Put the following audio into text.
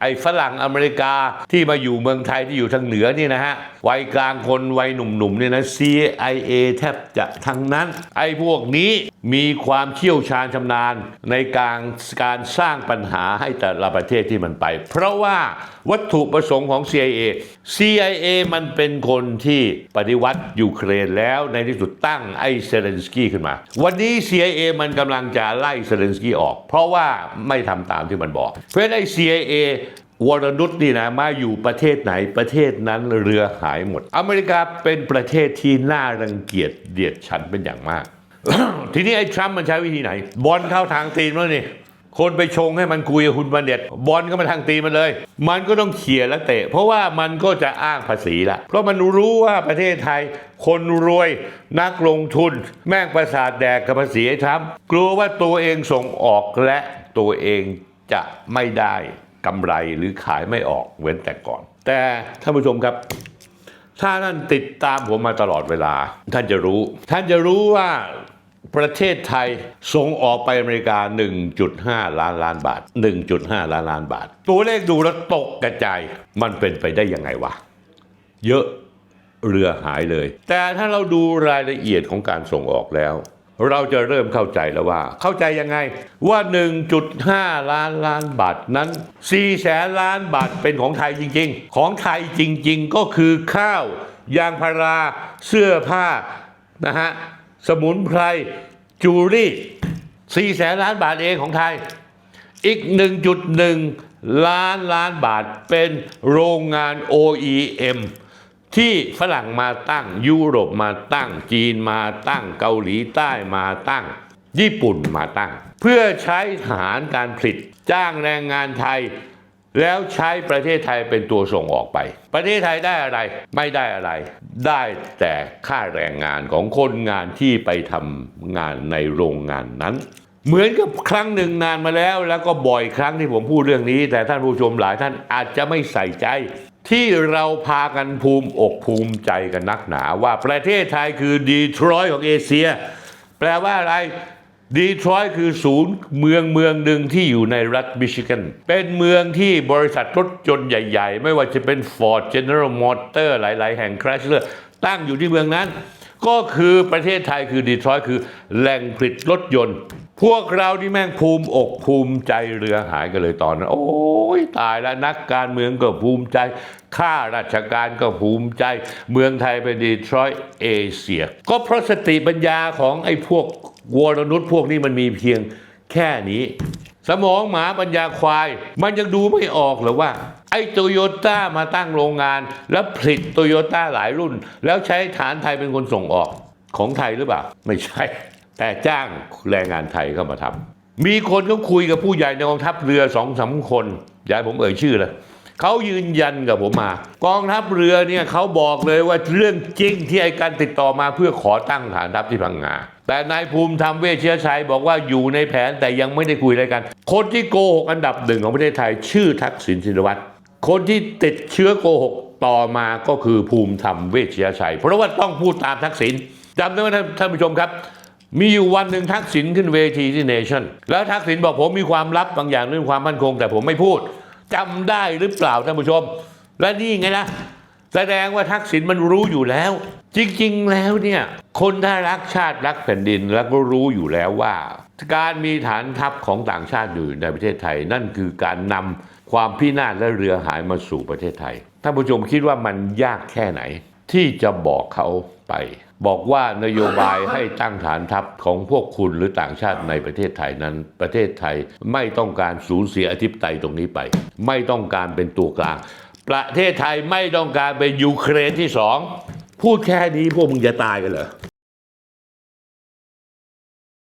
ไอ้ฝรั่งอเมริกาที่มาอยู่เมืองไทยที่อยู่ทางเหนือนี่นะฮะ วัยกลางคนวัยหนุ่มๆเนี่ยนะ CIA แทบจะทั้งนั้น ไอ้พวกนี้มีความเชี่ยวชาญชำนาญในการการสร้างปัญหาให้แต่ละประเทศที่มันไป เพราะว่าวัตถุประสงค์ของ CIA CIA มันเป็นคนที่ปฏิวัติยูเครนแล้วในที่สุดตั้งไอ้เซเลนสกี้ขึ้นมา วันนี้ CIA มันกำลังจะไล่เซเลนสกี้ออก เพราะว่าไม่ทำตามที่มันบอก เพราะฉะนั้นไอ้ CIA วรนุษนี่นะมาอยู่ประเทศไหนประเทศนั้นเรือหายหมด อเมริกาเป็นประเทศที่น่ารังเกียจเดียดฉันเป็นอย่างมาก ทีนี้ไอ้ทรัมป์มันใช้วิธีไหน บอลเข้าทางตีนแล้วนี่คนไปชงให้มันคุยกับคุณบันเด็ดบอลก็มาทางตีนมันเลย มันก็ต้องเขี่ยและเตะ เพราะว่ามันก็จะอ้างภาษีละเพราะมันรู้ว่าประเทศไทย คนรวยนักลงทุน แม่งประสาทแดกกับภาษีไอ้ทรัมป์กลัวว่าตัวเองส่งออกและตัวเองจะไม่ได้ กำไรหรือขายไม่ออกเว้นแต่ก่อน แต่ท่านผู้ชมครับถ้าท่านติดตามผมมาตลอดเวลา ท่านจะรู้ ท่านจะรู้ว่าประเทศไทยส่งออกไปอเมริกา 1.5 ล้านล้านบาท 1.5 ล้านล้านบาท ตัวเลขดูแล้วตกกระจาย มันเป็นไปได้ยังไงวะ เยอะเรือหายเลย แต่ถ้าเราดูรายละเอียดของการส่งออกแล้ว เราจะเริ่มเข้าใจแล้วว่า เข้าใจยังไงว่า 1.5 ล้านล้านบาทนั้น4แสนล้านบาทเป็นของไทยจริง ๆ ของไทยจริง ๆ ก็คือข้าวยางพาราเสื้อผ้านะฮะสมุนไพรจูรี่ 4 แสนล้านบาทเองของไทย อีก 1.1 ล้านล้านบาทเป็นโรงงาน OEM ที่ฝรั่งมาตั้ง ยุโรปมาตั้ง จีนมาตั้งเกาหลีใต้มาตั้ง ญี่ปุ่นมาตั้ง เพื่อใช้ฐานการผลิตจ้างแรงงานไทย แล้วใช้ประเทศไทยเป็นตัวส่งออกไป ประเทศไทยได้อะไรไม่ได้อะไร ได้แต่ค่าแรงงานของคนงานที่ไปทำงานในโรงงานนั้นเหมือนกับครั้งหนึ่งนานมาแล้ว แล้วก็บ่อยครั้งที่ผมพูดเรื่องนี้ แต่ท่านผู้ชมหลายท่านอาจจะไม่ใส่ใจ ที่เราพากันภูมิอกภูมิใจกันนักหนาว่าประเทศไทยคือดีทรอยของเอเชีย แปลว่าอะไรดีทรอยคือศูนย์เมืองเมืองหนึ่งที่อยู่ในรัฐมิชิแกนเป็นเมืองที่บริษัทรถยนต์ใหญ่ ๆ ไม่ว่าจะเป็น Ford General Motor หลาย ๆ แห่ง Chrysler ตั้งอยู่ที่เมืองนั้น ก็คือประเทศไทยคือดีทรอยคือแหล่งผลิตรถยนต์ พวกเราที่แม่งภูมิอกภูมิใจเรือหายกันเลยตอนนั้น โอ้ยตายแล้วนักการเมืองก็ภูมิใจ ข้าราชการก็ภูมิใจ เมืองไทยเป็นดีทรอยต์เอเชีย ก็เพราะสติปัญญาของไอ้พวกวรนุษย์พวกนี้มันมีเพียงแค่นี้ สมองหมาปัญญาควาย มันยังดูไม่ออกหรือว่า ไอ้โตโยต้ามาตั้งโรงงาน แล้วผลิตโตโยต้าหลายรุ่น แล้วใช้ฐานไทยเป็นคนส่งออกของไทยหรือเปล่า ไม่ใช่ แต่จ้างแรงงานไทยเข้ามาทำมีคนเขาคุยกับผู้ใหญ่ในกองทัพเรือสองสามคนอย่าให้ผมเอ่ยชื่อเลยเขายืนยันกับผมมา กองทัพเรือเนี่ยเขาบอกเลยว่าเรื่องจริงที่ไอ้การติดต่อมาเพื่อขอตั้งฐานทัพที่พังงาแต่นายภูมิธรรมเวชเชื้อชัยบอกว่าอยู่ในแผนแต่ยังไม่ได้คุยอะไรกัน คนที่โกหกอันดับหนึ่งของประเทศไทย ชื่อทักษิณชินวัตรคนที่ติดเชื้อโกหกต่อมาก็คือภูมิธรรมเวชยชัย เพราะว่าต้องพูดตามทักษิณจำได้ไหมท่านผู้ชมครับ มีอยู่วันหนึ่งทักษิณขึ้นเวทีที่เนชั่น แล้วทักษิณบอกผมมีความลับบางอย่างเรื่องความมั่นคง แต่ผมไม่พูดจำได้หรือเปล่าท่านผู้ชม และนี่ไงนะแสดงว่าทักษิณมันรู้อยู่แล้ว จริงๆแล้วเนี่ย คนถ้ารักชาติรักแผ่นดินแล้วก็รู้อยู่แล้วว่า การมีฐานทัพของต่างชาติอยู่ในประเทศไทย นั่นคือการนำความพินาศและเรือหายมาสู่ประเทศไทยท่านผู้ชมคิดว่ามันยากแค่ไหน ที่จะบอกเขาไป บอกว่านโยบายให้ตั้งฐานทัพของพวกคุณหรือต่างชาติในประเทศไทยนั้น ประเทศไทยไม่ต้องการสูญเสียอธิปไตยตรงนี้ไป ไม่ต้องการเป็นตัวกลาง ประเทศไทยไม่ต้องการเป็นยูเครนที่สองพูดแค่นี้พวกมึงจะตายกันเหรอ